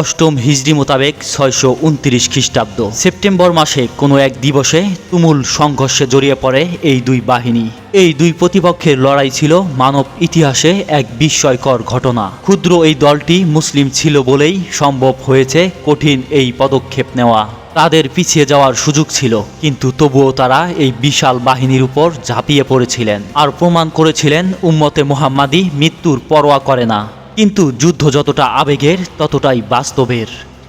অষ্টম হিজড়ি মোতাবেক ছয়শো উনত্রিশ খ্রিস্টাব্দ। সেপ্টেম্বর মাসে কোনো এক দিবসে তুমুল সংঘর্ষে জড়িয়ে পড়ে এই দুই বাহিনী। এই দুই প্রতিপক্ষের লড়াই ছিল মানব ইতিহাসে এক বিস্ময়কর ঘটনা। ক্ষুদ্র এই দলটি মুসলিম ছিল বলেই সম্ভব হয়েছে কঠিন এই পদক্ষেপ নেওয়া। তাদের পিছিয়ে যাওয়ার সুযোগ ছিল, কিন্তু তবুও তারা এই বিশাল বাহিনীর উপর ঝাঁপিয়ে পড়েছিলেন। আর প্রমাণ করেছিলেন উম্মতে মুহাম্মাদি মৃত্যুর পরোয়া করে না। কিন্তু যুদ্ধ যতটা আবেগের, ততটাই বাস্তবের।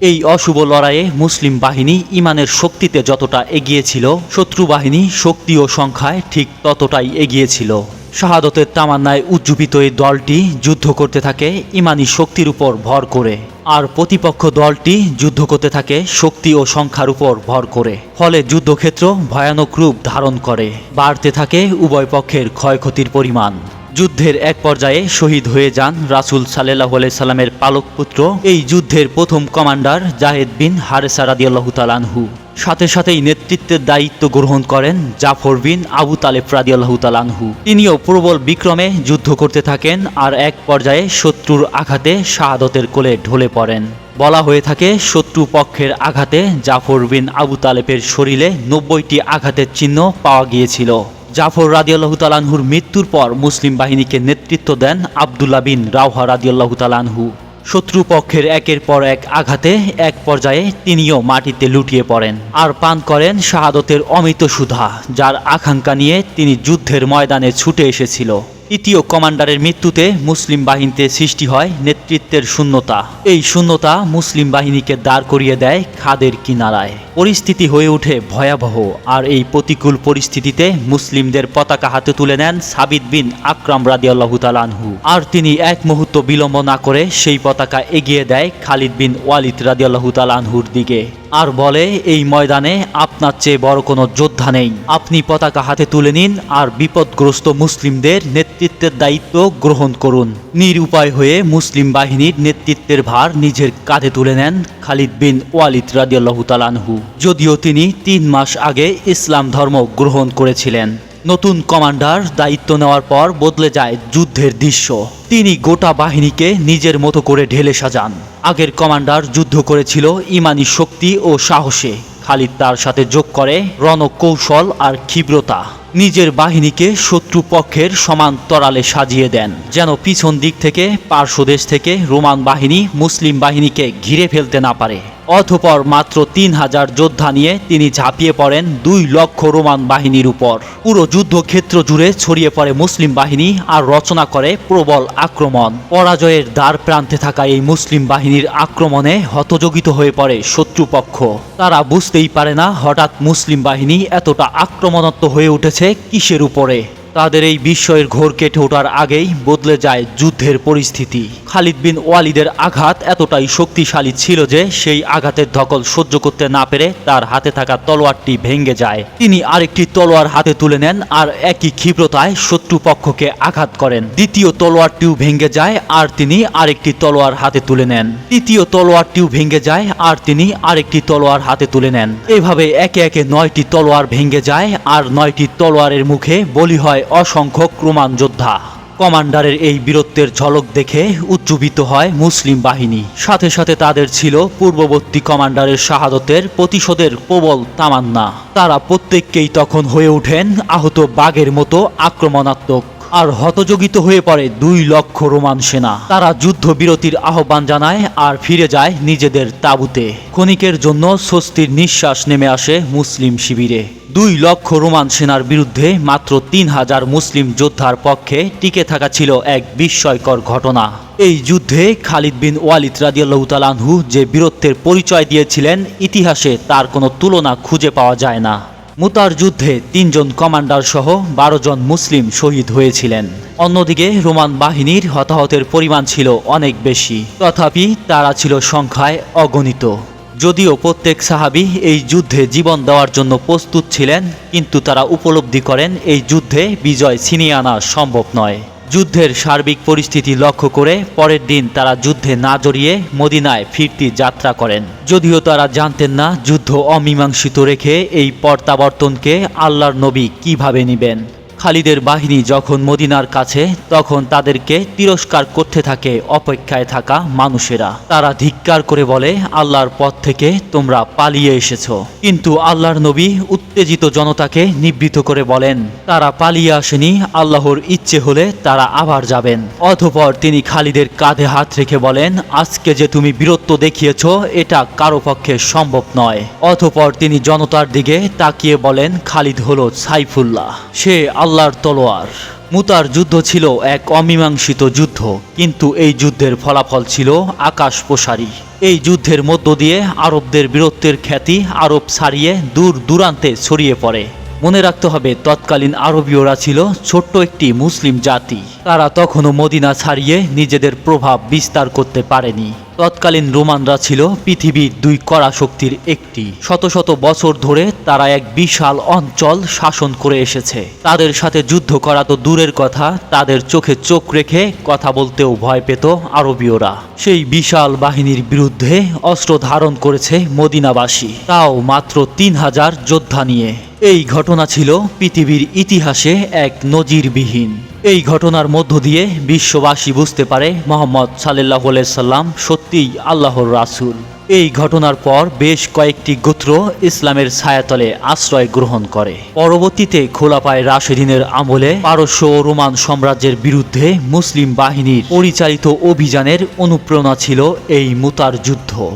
এই অশুভ লড়াইয়ে মুসলিম বাহিনী ইমানের শক্তিতে যতটা এগিয়েছিল, শত্রু বাহিনী শক্তি ও সংখ্যায় ঠিক ততটাই এগিয়েছিল। শাহাদতের তামান্নায় উজ্জীবিত এই দলটি যুদ্ধ করতে থাকে ইমানি শক্তির উপর ভর করে, আর প্রতিপক্ষ দলটি যুদ্ধ করতে থাকে শক্তি ও সংখ্যার উপর ভর করে। ফলে যুদ্ধক্ষেত্র ভয়ানক রূপ ধারণ করে, বাড়তে থাকে উভয় পক্ষের ক্ষয়ক্ষতির পরিমাণ। যুদ্ধের এক পর্যায়ে শহীদ হয়ে যান রাসুল সাল্লাহ সাল্লামের পালক পুত্র। এই যুদ্ধের প্রথম কমান্ডার জাহেদ বিন হারেসা রাদিয়াল্লাহু তালানহু সাথে সাথেই নেতৃত্বের দায়িত্ব গ্রহণ করেন জাফর বিন আবু তালেব রাদিয়াল্লাহু তালানহু তিনিও প্রবল বিক্রমে যুদ্ধ করতে থাকেন আর এক পর্যায়ে শত্রুর আঘাতে শাহাদতের কোলে ঢলে পড়েন। বলা হয়ে থাকে, শত্রু পক্ষের আঘাতে জাফর বিন আবু তালেবের শরীরে নব্বইটি আঘাতের চিহ্ন পাওয়া গিয়েছিল। জাফর রাদিয়াল্লাহু তালানহুর মৃত্যুর পর মুসলিম বাহিনীকে নেতৃত্ব দেন আবদুল্লা বিন রাওহা রাদিয়াল্লাহু তালানহু শত্রু পক্ষের একের পর এক আঘাতে এক পর্যায়ে তিনিও মাটিতে লুটিয়ে পড়েন। আর পান করেন শাহাদতের অমিত সুধা, যার আকাঙ্ক্ষা নিয়ে তিনি যুদ্ধের ময়দানে ছুটে এসেছিল। তৃতীয় কমান্ডারের মৃত্যুতে মুসলিম বাহিনীতে সৃষ্টি হয় নেতৃত্বের শূন্যতা। এই শূন্যতা মুসলিম বাহিনীকে দাঁড় করিয়ে দেয় খাদের কিনারায়। পরিস্থিতি হয়ে ওঠে ভয়াবহ, আর এই প্রতিকূল পরিস্থিতিতে মুসলিমদের পতাকা হাতে তুলে নেন সাবিদ বিন আকরাম রাদিয়াল্লাহু তালানহু আর তিনি এক মুহূর্ত বিলম্ব না করে সেই পতাকা এগিয়ে দেয় খালিদ বিন ওয়ালিদ রাদিয়াল্লাহু তালানহুর দিকে। আর বলে, এই ময়দানে আপনার চেয়ে বড় কোনো যোদ্ধা নেই আপনি পতাকা হাতে তুলে নিন আর বিপদগ্রস্ত মুসলিমদের নেতৃত্বের দায়িত্ব গ্রহণ করুন। নিরুপায় হয়ে মুসলিম বাহিনীর নেতৃত্বের ভার নিজের কাঁধে তুলে নেন খালিদ বিন ওয়ালিদ রাদিয়াল্লাহু তালানহু যদিও তিনি তিন মাস আগে ইসলাম ধর্ম গ্রহণ করেছিলেন। নতুন কমান্ডার দায়িত্ব নেওয়ার পর বদলে যায় যুদ্ধের দৃশ্য। তিনি গোটা বাহিনীকে নিজের মতো করে ঢেলে সাজান। আগের কমান্ডার যুদ্ধ করেছিল ইমানি শক্তি ও সাহসে। খালিদ তার সাথে যোগ করে রণকৌশল আর ক্ষিব্রতা। নিজের বাহিনীকে শত্রুপক্ষের সমান্তরালে সমান তরালে সাজিয়ে দেন, যেন পিছন দিক থেকে, পার্শ্বদেশ থেকে রোমান বাহিনী, মুসলিম বাহিনীকে ঘিরে ফেলতে না পারে। অথপর মাত্র তিন হাজার যোদ্ধা নিয়ে তিনি ঝাঁপিয়ে পড়েন দুই লক্ষ রোমান বাহিনীর উপর। পুরো যুদ্ধক্ষেত্র জুড়ে ছড়িয়ে পড়ে মুসলিম বাহিনী আর রচনা করে প্রবল আক্রমণ। পরাজয়ের দ্বার প্রান্তে থাকা এই মুসলিম বাহিনীর আক্রমণে হতযোগিত হয়ে পড়ে শত্রুপক্ষ। তারা বুঝতেই পারে না হঠাৎ মুসলিম বাহিনী এতটা আক্রমণাত্মক হয়ে উঠেছে কিসের উপরে। তাদের এই বিস্ময়ের ঘোর কেটে ওঠার আগেই বদলে যায় যুদ্ধের পরিস্থিতি। খালিদ বিন ওয়ালিদের আঘাত এতটাই শক্তিশালী ছিল যে সেই আঘাতের ধকল সহ্য করতে না পেরে তার হাতে থাকা তলোয়ারটি ভেঙে যায়। তিনি আরেকটি তলোয়ার হাতে তুলে নেন আর একই ক্ষিপ্রতায় শত্রু পক্ষকে আঘাত করেন। দ্বিতীয় তলোয়ারটিও ভেঙে যায় আর তিনি আরেকটি তলোয়ার হাতে তুলে নেন। তৃতীয় তলোয়ারটিও ভেঙে যায় আর তিনি আরেকটি তলোয়ার হাতে তুলে নেন। এভাবে একে একে নয়টি তলোয়ার ভেঙে যায় আর নয়টি তলোয়ারের মুখে বলি হয় অসংখ্য ক্রোমান যোদ্ধা। কমান্ডারের এই বীরত্বের ঝলক দেখে উজ্জীবিত হয় মুসলিম বাহিনী। সাথে সাথে তাদের ছিল পূর্ববর্তী কমান্ডারের শাহাদতের প্রতিশোধের প্রবল তামান্না। তারা প্রত্যেককেই তখন হয়ে ওঠেন আহত বাঘের মতো আক্রমণাত্মক আর হতযোগিত হয়ে পড়ে দুই লক্ষ রোমান সেনা। তারা যুদ্ধ বিরতির আহ্বান জানায় আর ফিরে যায় নিজেদের তাঁবুতে। ক্ষণিকের জন্য স্বস্তির নিঃশ্বাস নেমে আসে মুসলিম শিবিরে। দুই লক্ষ রোমান সেনার বিরুদ্ধে মাত্র তিন হাজার মুসলিম যোদ্ধার পক্ষে টিকে থাকা ছিল এক বিস্ময়কর ঘটনা। এই যুদ্ধে খালিদ বিন ওয়ালিদ রাজিয়াল্লাহতালানহু যে বীরত্বের পরিচয় দিয়েছিলেন, ইতিহাসে তার কোনো তুলনা খুঁজে পাওয়া যায় না। মুতার যুদ্ধে তিনজন কমান্ডার সহ বারো জন মুসলিম শহীদ হয়েছিলেন। অন্যদিকে রোমান বাহিনীর হতাহতের পরিমাণ ছিল অনেক বেশি। তথাপি তারা ছিল সংখ্যায় অগণিত। যদিও প্রত্যেক সাহাবি এই যুদ্ধে জীবন দেওয়ার জন্য প্রস্তুত ছিলেন, কিন্তু তারা উপলব্ধি করেন এই যুদ্ধে বিজয় ছিনিয়ে আনা সম্ভব নয়। যুদ্ধের সার্বিক পরিস্থিতি লক্ষ্য করে পরের দিন তারা যুদ্ধে না জড়িয়ে মদিনায় ফিরতি যাত্রা করেন। যদিও তারা জানতেন না যুদ্ধ অমীমাংসিত রেখে এই প্রত্যাবর্তনকে আল্লাহর নবী কীভাবে নিবেন। খালিদের বাহিনী যখন মদিনার কাছে, তখন তাদেরকে তিরস্কার করতে থাকে, অপেক্ষায় থাকা মানুষেরা। তারা ধিক্কার করে বলে, আল্লাহর পথ থেকে তোমরা পালিয়ে এসেছ। কিন্তু আল্লাহর নবী উত্তেজিত জনতাকে নিবৃত করে বলেন, তারা পালিয়ে আসেনি, আল্লাহর ইচ্ছে হলে তারা আবার যাবেন। অতঃপর তিনি খালিদের কাঁধে হাত রেখে বলেন, আজকে যে তুমি বীরত্ব দেখিয়েছ, এটা কারও পক্ষে সম্ভব নয়। অতঃপর তিনি জনতার দিকে তাকিয়ে বলেন, খালিদ হলো সাইফুল্লাহ। সে আল্লাহর তলোয়ার। মুতার যুদ্ধ ছিল এক অমীমাংসিত যুদ্ধ, কিন্তু এই যুদ্ধের ফলাফল ছিল আকাশ প্রসারী এই যুদ্ধের মধ্য দিয়ে আরবদের বীরত্বের খ্যাতি আরব ছাড়িয়ে দূর দূরান্তে ছড়িয়ে পড়ে। মনে রাখতে হবে, তৎকালীন আরবীয়রা ছিল ছোট্ট একটি মুসলিম জাতি। তারা তখনও মদিনা ছাড়িয়ে নিজেদের প্রভাব বিস্তার করতে পারেনি। তৎকালীন রোমানরা ছিল পৃথিবীর দুই কড়া শক্তির একটি। শত শত বছর ধরে তারা এক বিশাল অঞ্চল শাসন করে এসেছে। তাদের সাথে যুদ্ধ করা তো দূরের কথা, তাদের চোখে চোখ রেখে কথা বলতেও ভয় পেত আরবীয়রা। সেই বিশাল বাহিনীর বিরুদ্ধে অস্ত্র ধারণ করেছে মদিনাবাসী। তাও মাত্র তিন হাজার যোদ্ধা নিয়ে। এই ঘটনা ছিল পৃথিবীর ইতিহাসে এক নজিরবিহীন। এই ঘটনার মধ্য দিয়ে বিশ্ববাসী বুঝতে পারে মোহাম্মদ সাল্লাহ সাল্লাম সত্যিই আল্লাহর রাসূল। এই ঘটনার পর বেশ কয়েকটি গোত্র ইসলামের ছায়াতলে আশ্রয় গ্রহণ করে। পরবর্তীতে খোলাপায় রাশেদিনের আমলে পারস্য ও রোমান সাম্রাজ্যের বিরুদ্ধে মুসলিম বাহিনীর পরিচালিত অভিযানের অনুপ্রেরণা ছিল এই মুতার যুদ্ধ।